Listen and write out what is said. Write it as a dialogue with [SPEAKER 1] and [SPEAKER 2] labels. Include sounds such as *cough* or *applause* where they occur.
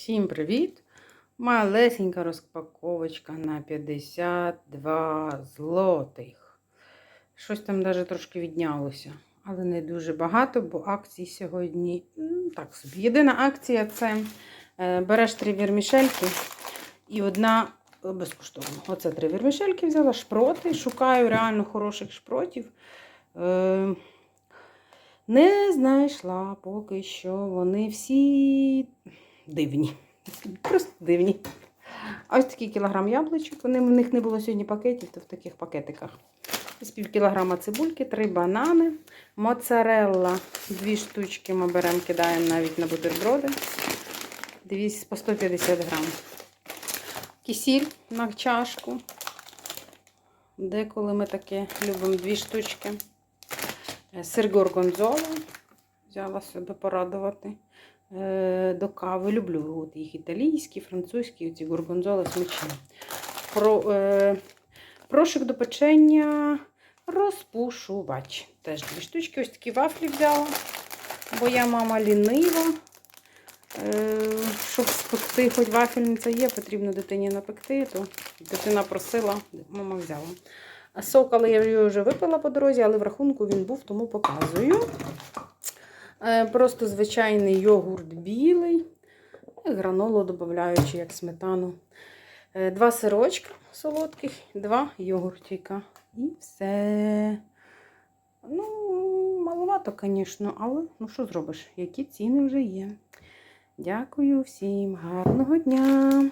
[SPEAKER 1] Всім привіт! Малесенька розпаковочка на 52 злотих. Щось там навіть трошки віднялося, але не дуже багато, бо акції сьогодні так собі. Єдина акція це е, береш три вірмішельки і одна е, безкоштовно. Оце три вірмішельки взяла, шпроти. Шукаю реально хороших шпротів. Е, не знайшла поки що. Вони всі дивні. *laughs* Просто дивні. Ось такий кілограм яблучок. Вони, в них не було сьогодні пакетів, то в таких пакетиках. З пів кілограма цибульки, три банани, моцарелла, дві штучки ми беремо, кидаємо навіть на бутерброди. Дві по 150 грам. Кисіль на чашку. Деколи ми таке любимо дві штучки. Е, Сир горгонзола. Взяла себе порадувати. Е, До кави люблю от їх італійські, французькі, ці горгонзоли смачні. Про, е, прошик до печення розпушувач. Теж дві штучки. Ось такі вафлі взяла, бо я мама лінива. Е, щоб спекти, хоч вафельниця є, потрібно дитині напекти, то дитина просила, мама взяла. Сок, але я його вже випила по дорозі, але в рахунку він був, тому показую. Е, Просто звичайний йогурт білий, і гранолу додаючи, як сметану. Е, Два сирочка солодких, два йогуртика. І все. Ну, маловато, звісно, але ну що зробиш, які ціни вже є. Дякую всім, гарного дня!